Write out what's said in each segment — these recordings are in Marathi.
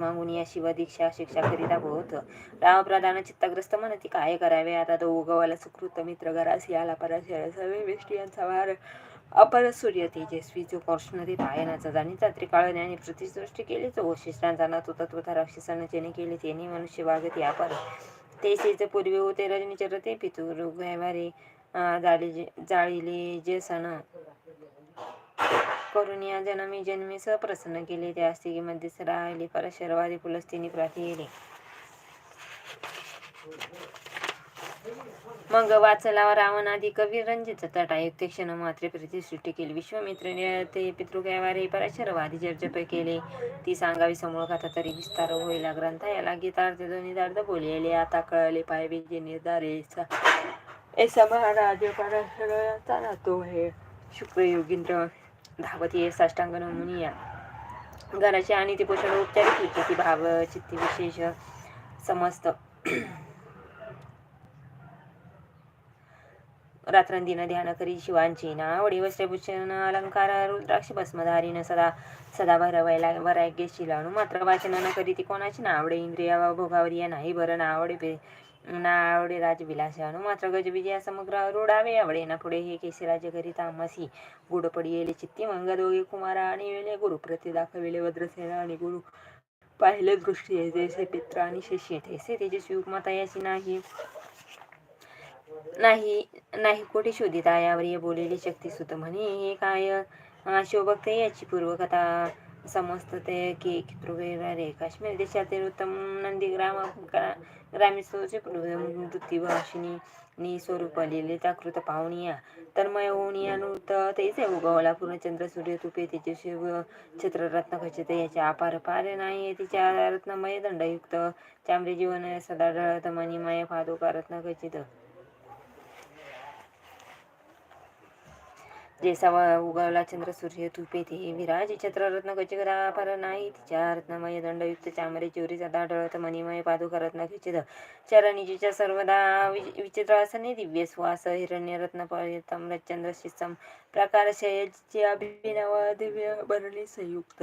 मागून या शिवा दीक्षा शिक्षा करीता होत. रामप्रधान चित्तग्रस्त म्हणती काय करावे आता तो उगवाला सुकृत मित्र घरासी आला पराशर सर्वे वेष्टी यांचा वार अपर सूर्य तेजस्वी जो कृष्णदे पायनाचा जाणीचा त्रिकाळ ज्ञानी प्रतिसृष्टी केली तो वशिष्ठांचा ना तो तत्वता राक्षसानं जेणे केले तेने मनुष्य वागत अपर ते सेच पूर्वी होते रजनीचे रते पितुर व्यवहारे जाळी जाळीले जे सण करून या जन्मी जन्मी सप्रसन्न केले. त्या स्थितीमध्ये राहिले. परशरवादी पुलस्तिनी प्राथी येले मग वाचला रावणादी कवी रंजित तटा युक्त क्षण मात्र प्रतिसृष्टी केली. विश्वमित्र ते पितृगैवारे परशरवादी जर्जप केले. ती सांगावी समूळ कथा तरी विस्तार होईला ग्रंथ याला गीतार्थ दोन्ही दार्थ बोललेले. आता कळले पायवे जे निर्धारे. ऐसा महाराज परशराचा नातो हे शुक्र योगिंद्र धावत ये साष्टांग मुनिया घराचे आणि ते पोषण औपचारिक ती भाव चित्ती विशेष समस्त. रात्रंदिन ध्यान करी शिवांची ना आवडी वस्त्रभूषण अलंकार रुद्राक्ष भस्मधारीन सदा सदा भरवायला वराग्य शिलाणू मात्र वाचन न करी ती कोणाची ना आवडे इंद्रिया भोगावर या नाही बरं ना आवडे बे ना आवडे राजविलासाणू मात्र गजविजया समग्र रोडावे आवडे. ना पुढे हे केसे घरी तामसी. गुड पडी येले चित्ती मंग दोघे कुमारा आणि वेळे गुरु. प्रति दाखविले वज्रसेना आणि गुरु. पाहिले दृष्टी जैसे पित्र आणि शिष्य तैसे तेजस्वी उपमाता याची नाही नाही नाही कोठे शोधिता? यावर ये बोलेली शक्ती सुत म्हणे. हे काय? शोभक्त याची पूर्वकथा. समजत ते की रे काश्मीर देशातील उत्तम नंदीग्राम ग्रामीणचे मृत्यूभाषिनी नि स्वरूप लिहिले. त्या कृत पाहुणिया तन्मय होऊनिया नृत तैसे उगवला पूर्णचंद्र सूर्य तुपे तिचे शिव छत्ररत्न खचित याचे अपार पार नाही तिच्या रत्नमय दंडयुक्त चांबरे जीवन सदा ढळत मणिमय पादुका रत्न खचित. जैसा उगवला चंद्र सूर्य तुपे ते विराज. छत्ररत्न गजगरा पर नाही तिच्या रत्नमय दंडयुक्त चामरे चोरीचा सदा ढळत मणिमय पादुका रत्न खिचित चरणीजीच्या सर्वदा विचित्र असणे दिव्य श्वास हिरण्य रत्न पर्यतम चंद्र शिसम प्रकार शयची अभिनव दिव्य भरणी संयुक्त.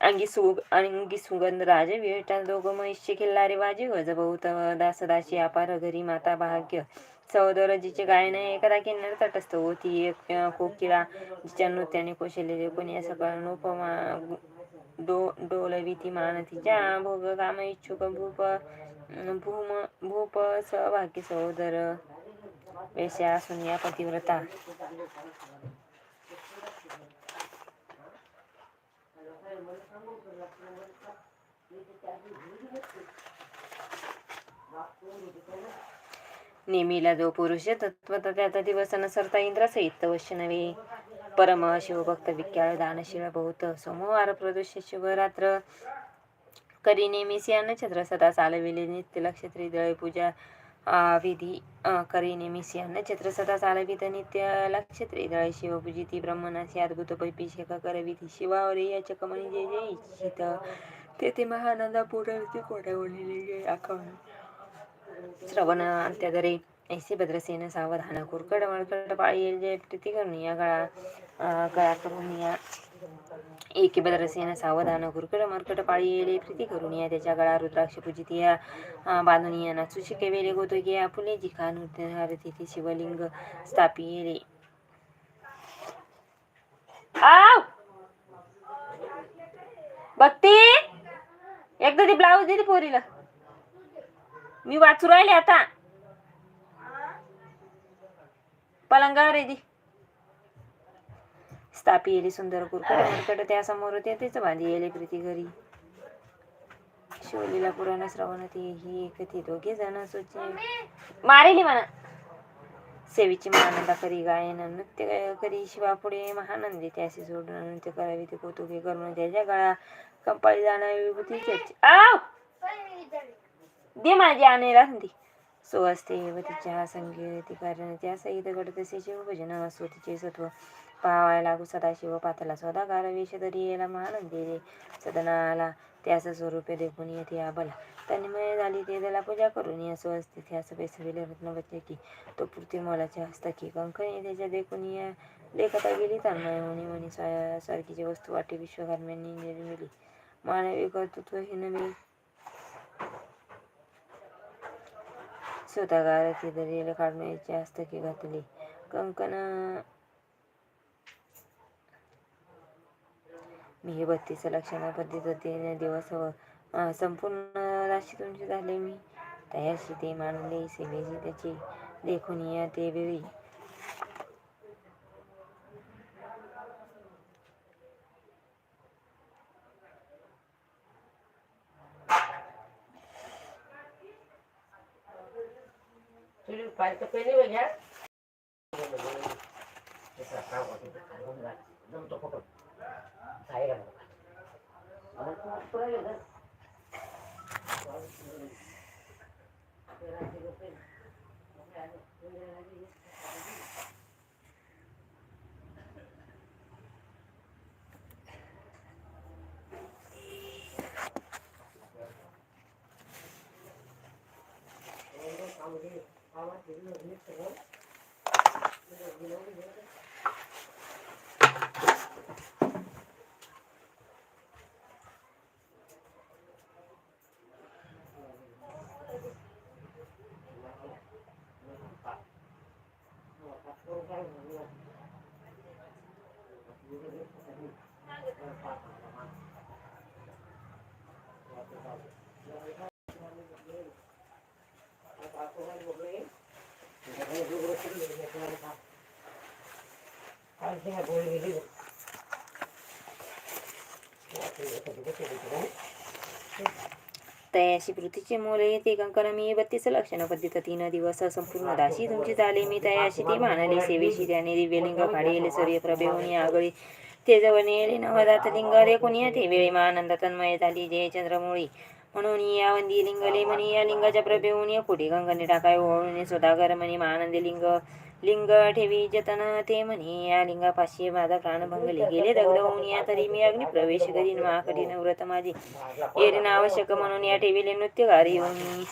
अंगी सुग अंगी सुगंध राजे विटा दोघ महिष्य किल्लारे वाजे गज बहुत दासदाशी अपार घरी माता भाग्य. सौदरजीचे गायन एखादा किन्नर तटस्थ होती एक कोकिळा जिच्या नृत्याने कोशलेले कोणी सकाळ उपमा डो डोलविती मान तिच्या भोग काम इच्छुक भूप भूम भूप सहभाग्य सहोदर वेश्या असून या पतिव्रता. नेमिला जो पुरुष तत्वता त्याचा दिवस नसरता इंद्रासहित वश्य नव्हे. परम शिवभक्त विख्याळ दानशील बहुत सोमवार प्रदोष शिवरात्र करी नेमिसी अन्नछत्र सदा चालविले नित्य लक्षत्री दळे पूजा विधी करी नेमिसी अन्नछत्र सदा चालवित नित्य लक्षत्री दळे शिवपूजिती ब्रह्मणाची अद्भुत पैपी पैपिशेक करविधी शिवावर याच्या कमणी जे जे इच्छित. तेथे महानंदा पुरवती कोड्यावळलेले आखवण श्रवण अंत्यदरे ऐसे भद्रसेन सावधान कुरकड मळकड पाळी येईल जय प्रीती करून या गळा गळा करून या एके भद्रसेन सावधान कुरकड मरकट पाळी येले प्रीती करून या त्याच्या गळा रुद्राक्ष पूजित या बांधून या नाचू शिके वेले गोतो या फुले जिखा नृत्य तिथे शिवलिंग स्थापी येले आव! बघते? एकदा ती ब्लाऊज दिली पोरीला. मी वाचू राहिले आता. पलंगावर येते स्थापी येली सुंदर कुरकट त्या समोर होते तेच बांधी येले प्रीती घरी. शिवलीला पुराण श्रवण ते ही ते दोघे जण सोचे मारेली म्हणा. सेवीची महानंदा करी गायन नृत्य करी शिवा पुढे महानंदी त्याशी सोडून नृत्य करावी ते कौतुके करून त्याच्या गळा कंपाळी जाणारी विभूती आव! दे माझी आणायला संधी सो असते तिच्या संगीत कारण त्या सहित घडत असे शिवभजन असो तिचे सत्व पावायला लागू सदाशिव पातला सदाकार वेश धरी याला महानंदी सदनाला त्यास स्वरूपे देखून येथे आबला. तन्मय झाली ते त्याला पूजा करून या. स्वस्ती त्यास बेसविले रत्न की तो पूर्ती मोलाचे हस्तकी कंकणी त्याच्या देखून या. लेखता गेली तन्मय होणे म्हणे सारखीची वस्तू वाटे विश्वकर्म्यांनी निर्मिली मानवी कर्तृत्व हे नवी स्वतः गारती दरीला काढण्याची हस्तकी घातली. कंकण मी हे बत्तीस लक्षणा पद्धतीने दिवस संपूर्ण राशी तुमची झाले मी. तयाशी ते मानले. सेवेची त्याची देखून या ते वेळी तुझी আমার দিদি অভিনেত্রী হল দিদি অভিনেত্রী तयाशी पृथ्वीचे मोल येते कंकण मी बत्तीस लक्षण पद्धत तीन दिवस. संपूर्ण दाशी तुमची झाले मी तयाशी ती मानले. सेवेशी त्याने दिव्यलिंग फाडेले सूर्यप्रभे होणी आगळी. ते जवळ नेले नवदात लिंग रे या ते वेळी मानंद तन्मय झाली. जय चंद्रमुळी. म्हणून या वंदी लिंगले म्हणी. या लिंगाच्या प्रभेहून या कुठे गंगाने टाकाय? ओळून स्वतःकर म्हणी. मा लिंग. लिंग ठेवी जतन ते म्हणे या लिंगापाशी माझा प्राण भंगले गेले दगड होऊन या तरी मी अग्नी प्रवेश करीन मा कठीण व्रत माझे येणे आवश्यक म्हणून या ठेवीले नृत्यगारी येऊन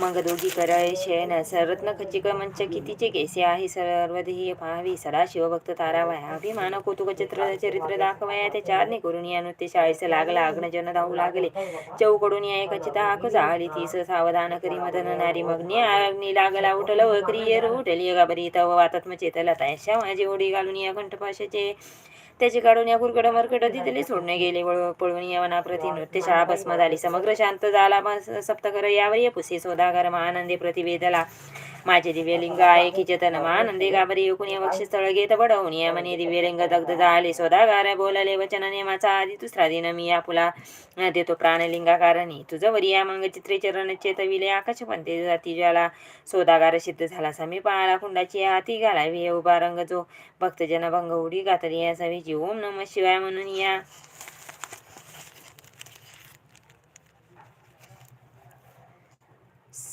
मग दोघी कराय शयन रत्न खचिक मंच कितीचे केसे आहे? सर्वदेही पाहावी. सदा शिवभक्त तारावाय अभिमान कौतुक चित्र चरित्र दाखवाया. ते चारणे करून या नृत्य शाळेस लागला. अग्नजन धावू लागले. चौकडून या एकाची आख झाली. तीस सावधान करी मदन नारी मग्नी. अग्नी लागला उठल क्रिय उठली गाबरी तव वातात्म चेतला तयाशा माझी ओढी घालून या कंठपाशाचे त्याची काढून या कुरकड मरकड तिथले सोडणे गेले वळ- पळून या वनाप्रती नृत्य शाळा भस्म झाली समग्र शांत झाला सप्तकर यावर ये पुसे सोदागर महानंदे प्रतिवेदला. माझे दिव्यलिंग आहे की चेतन आनंदे गाबरी एकूण या वक्षस्थळ घेत बडवून या. मने दिव्यलिंग दग्ध झाले सोदागार बोलले वचन नेमाचा आधी दुसरा दिन मी या पुला देतो प्राणलिंगाकारणी तुझं वरी या मंग चित्रे चरण चेतविले आकाश पंते जाती ज्याला सोदागार सिद्ध झाला समी पाळा कुंडाची हाती घालावी उभा रंग जो भक्तजन भंग उडी घातली या सभेची ओम नम शिवाय म्हणून या.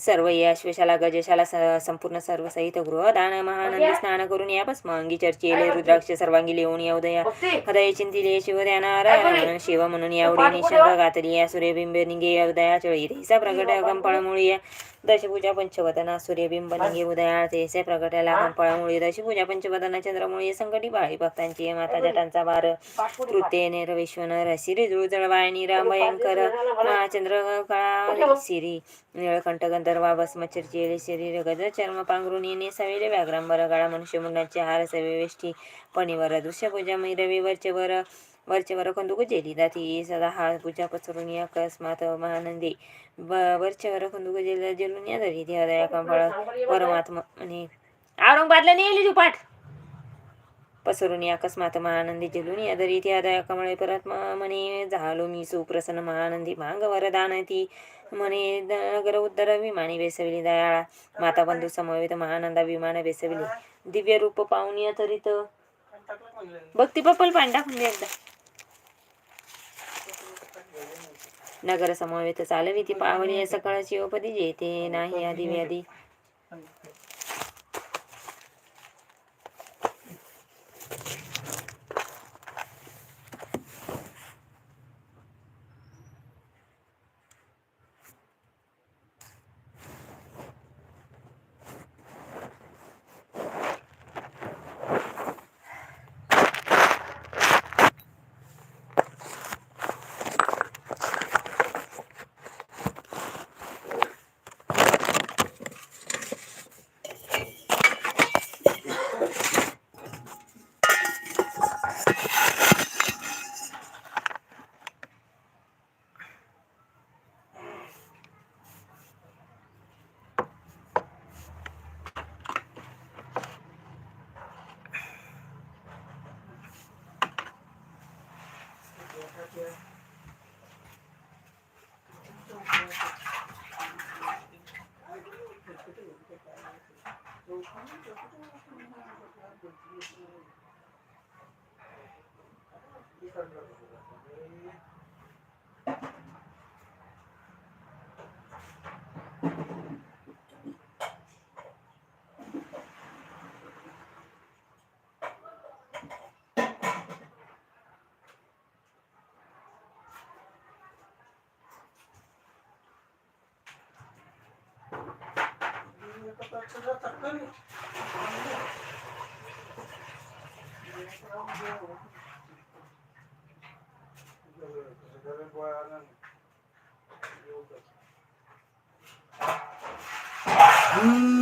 सर्व या अश्वशाला गजशाला संपूर्ण सर्व सहित गृह दान महानंदी स्नान करून या भस्म अंगी चर्चेले रुद्राक्ष सर्वांगी लिहून या उदया हृदय चिंतिले शिव म्हणून शिव म्हणून या उडी निशंग घातली या सूर्यबिंब निगे या उदया चळी देसा प्रगट कंपळमुळी या दशपूजा पंचवदना सूर्यबिंब निगे उदया तेसे प्रगटाला कंपळमुळी दशपूजा पंचवदना चंद्रमुळी संकटी बाळी भक्तांची माता जटांचा वार तृतीय नेर विश्वनर सिरी जुळजळवायनी राम भयंकर कळा सिरी निळकंठ गंधर्वा भस्म चर्चेले शरीर गज चर्म पांघरून येणे सवेले व्याघ्रांबर गळा मनुष्य मुंडांचे हार सवेष्टी पणीवर दृश्य पूजा रवी वरचे वर वरचे वर कंदुक जेली जाती. सदा हा पूजा पसरून या अकस्मात महानंदी. ब- वरचे वर कंदुक जेल जेलून या धरी दया कंफळ परमात्मा आणि औरंगाबादला नेली तू पाठ. पसरून या अकस्मात महानंदी जेलून या दरी. त्या दया कमळे परत म्हणे झालो मी सुप्रसन्न महानंदी. मांग वरदान ती म्हणे नगर उद्धर विमाने बेसविली दयाळा. माता बंधू समवेत महानंदा विमान बेसविली दिव्य रूप पाहून तरी तर भक्ती पप्पल पाणी टाकून दे एकदा. नगर समवेत चालविती पावली सकाळची ओपदी जेते नाही आधी व्याधी. Thank you. Hmm.